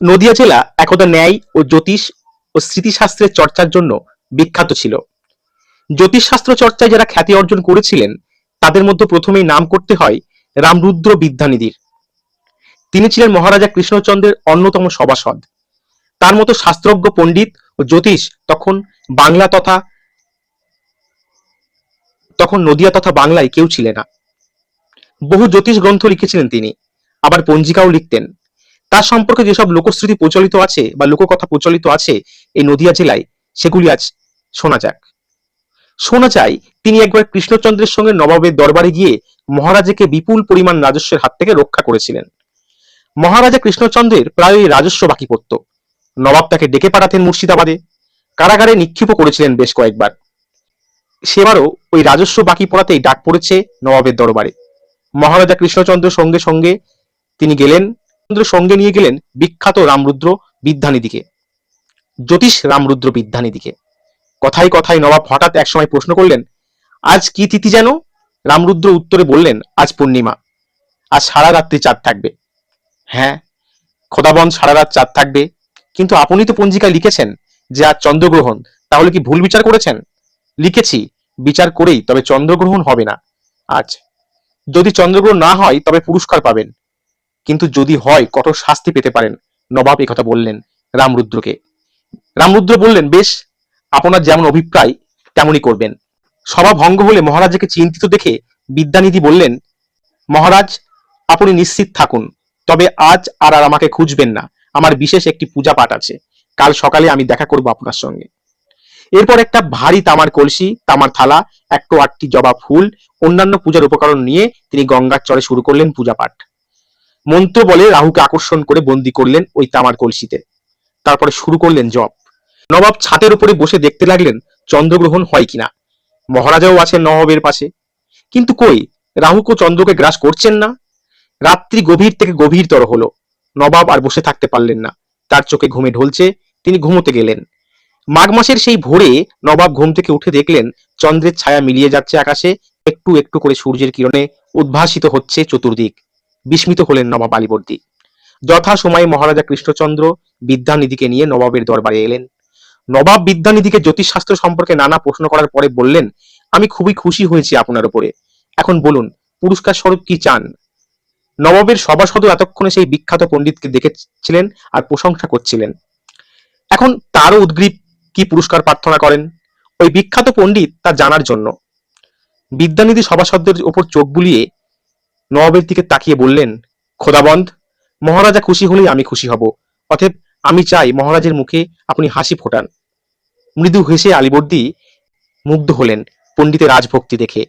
নদিয়া জেলা একদা ন্যায় ও জ্যোতিষ ও স্মৃতিশাস্ত্রের চর্চার জন্য বিখ্যাত ছিল। জ্যোতিষশাস্ত্র চর্চায় যারা খ্যাতি অর্জন করেছিলেন, তাদের মধ্যে প্রথমেই নাম করতে হয় রামরুদ্র বিদ্যানিধির। তিনি ছিলেন মহারাজা কৃষ্ণচন্দ্রের অন্যতম সভাসদ। তার মতো শাস্ত্রজ্ঞ পণ্ডিত ও জ্যোতিষ তখন বাংলা তথা তখন নদিয়া তথা বাংলায় কেউ ছিল না। বহু জ্যোতিষ গ্রন্থ লিখেছিলেন তিনি, আবার পঞ্জিকাও লিখতেন। তার সম্পর্কে যেসব লোকশ্রুতি প্রচলিত আছে বা লোককথা প্রচলিত আছে এই নদিয়া জেলায়, সেগুলি আজ শোনা যাক। শোনা যায়, তিনি একবার কৃষ্ণচন্দ্রের সঙ্গে নবাবের দরবারে গিয়ে মহারাজাকে বিপুল পরিমাণ রাজস্বের হাত থেকে রক্ষা করেছিলেন। মহারাজা কৃষ্ণচন্দ্রের প্রায় রাজস্ব বাকি পড়ত। নবাব তাকে ডেকে পাঠাতেন মুর্শিদাবাদে। কারাগারে নিক্ষিপ করেছিলেন বেশ কয়েকবার। সেবারও ওই রাজস্ব বাকি পড়াতেই ডাক পড়েছে নবাবের দরবারে। মহারাজা কৃষ্ণচন্দ্র সঙ্গে সঙ্গে তিনি গেলেন চন্দ্র সঙ্গে নিয়ে গেলেন বিখ্যাত রামরুদ্র বিদ্যানিধিকে, জ্যোতিষ রামরুদ্র বিদ্যানিধিকে। কথায় কথায় নবাব হঠাৎ একসময় প্রশ্ন করলেন, আজ কি তিথি যেন? রামরুদ্র উত্তরে বললেন, আজ পূর্ণিমা। আজ সারা রাত্রি চাঁদ থাকবে। হ্যাঁ খোদাবন সারা রাত চাঁদ থাকবে। কিন্তু আপনি তো পঞ্জিকায় লিখেছেন যে আজ চন্দ্রগ্রহণ। তাহলে কি ভুল বিচার করেছেন? লিখেছি, বিচার করেই, তবে চন্দ্রগ্রহণ হবে না। আজ যদি চন্দ্রগ্রহণ না হয়, তবে পুরস্কার পাবেন। কিন্তু যদি হয়, কঠোর শাস্তি পেতে পারেন। নবাব কথা বললেন রামরুদ্রকে। রামরুদ্র বললেন, বেশ, আপনার যেমন অভিপ্রায়, তেমনই করবেন। সভা ভঙ্গ হলে মহারাজাকে চিন্তিত দেখে বিদ্যানিধি বললেন, মহারাজ, আপনি নিশ্চিত থাকুন, তবে আজ আর আর আমাকে খুঁজবেন না। আমার বিশেষ একটি পূজা পাঠ আছে। কাল সকালে আমি দেখা করব আপনার সঙ্গে। এরপর একটা ভারী তামার কলসি, তামার থালা একটো আটটি জবা ফুল, অন্যান্য পূজার উপকরণ নিয়ে তিনি গঙ্গার চরে শুরু করলেন পূজা পাঠ মন্ত্র বলে রাহুকে আকর্ষণ করে বন্দি করলেন ওই তামার কলসিতে। তারপরে শুরু করলেন জপ। নবাব ছাতের উপরে বসে দেখতে লাগলেন চন্দ্রগ্রহণ হয় কিনা। মহারাজাও আছেন নবাবের পাশে। কিন্তু কই রাহুকে চন্দ্রকে গ্রাস করছেন না? রাত্রি গভীর থেকে গভীরতর হলো। নবাব আর বসে থাকতে পারলেন না। তার চোখে ঘুমে ঢলছে, তিনি ঘুমোতে গেলেন। মাঘ মাসের সেই ভোরে নবাব ঘুম থেকে উঠে দেখলেন চন্দ্রের ছায়া মিলিয়ে যাচ্ছে আকাশে, একটু একটু করে সূর্যের কিরণে উদ্ভাসিত হচ্ছে চতুর্দিক। বিস্মিত হলেন নবাব আলীবর্দী। যথা সময়ে মহারাজা কৃষ্ণচন্দ্র বিদ্যানিধিকে নিয়ে নবাবের দরবারে এলেন। নবাব বিদ্যানিধিকে জ্যোতিষশাস্ত্র সম্পর্কে নানা প্রশ্ন করার পরে বললেন, আমি খুবই খুশি হয়েছি আপনার উপরে। এখন বলুন, পুরস্কার স্বরূপ কি চান? নবাবের সভাসদও এতক্ষণে সেই বিখ্যাত পণ্ডিতকে দেখেছিলেন আর প্রশংসা করছিলেন। এখন তারও উদ্গ্রীব কি পুরস্কার প্রার্থনা করেন? ওই বিখ্যাত পণ্ডিত তা জানার জন্য। বিদ্যানিধি সভাসদদের ওপর চোখ বুলিয়ে নবাবের দিকে তাকিয়ে বললেন খোদাবন্ধ মহারাজা খুশি হলেই আমি খুশি হব। অতএব আমি চাই মহারাজের মুখে আপনি হাসি ফোটান। মৃদু হেসে আলিবর্দী মুগ্ধ হলেন পণ্ডিতের রাজভক্তি দেখে।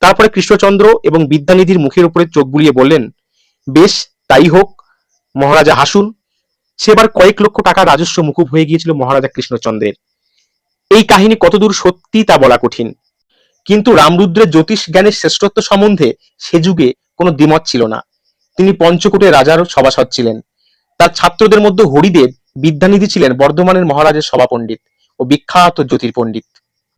তারপরে কৃষ্ণচন্দ্র এবং বিদ্যানিধির মুখের উপরে চোখ বুলিয়ে বললেন, বেশ, তাই হোক, মহারাজা হাসুন। সেবার কয়েক লক্ষ টাকা রাজস্ব মুকুব হয়ে গিয়েছিল মহারাজা কৃষ্ণচন্দ্রের। এই কাহিনী কতদূর সত্যি তা বলা কঠিন। কিন্তু রামরুদ্রের জ্যোতিষ জ্ঞানের শ্রেষ্ঠত্ব সম্বন্ধে সে যুগে কোনো দ্বিমত ছিল না। তিনি পঞ্চকোটের রাজার সভাসদ ছিলেন। তার ছাত্রদের মধ্যে হরিদেব বিদ্যানিধি ছিলেন বর্ধমানের মহারাজের সভাপণ্ডিত ও বিখ্যাত জ্যোতির্পণ্ডিত।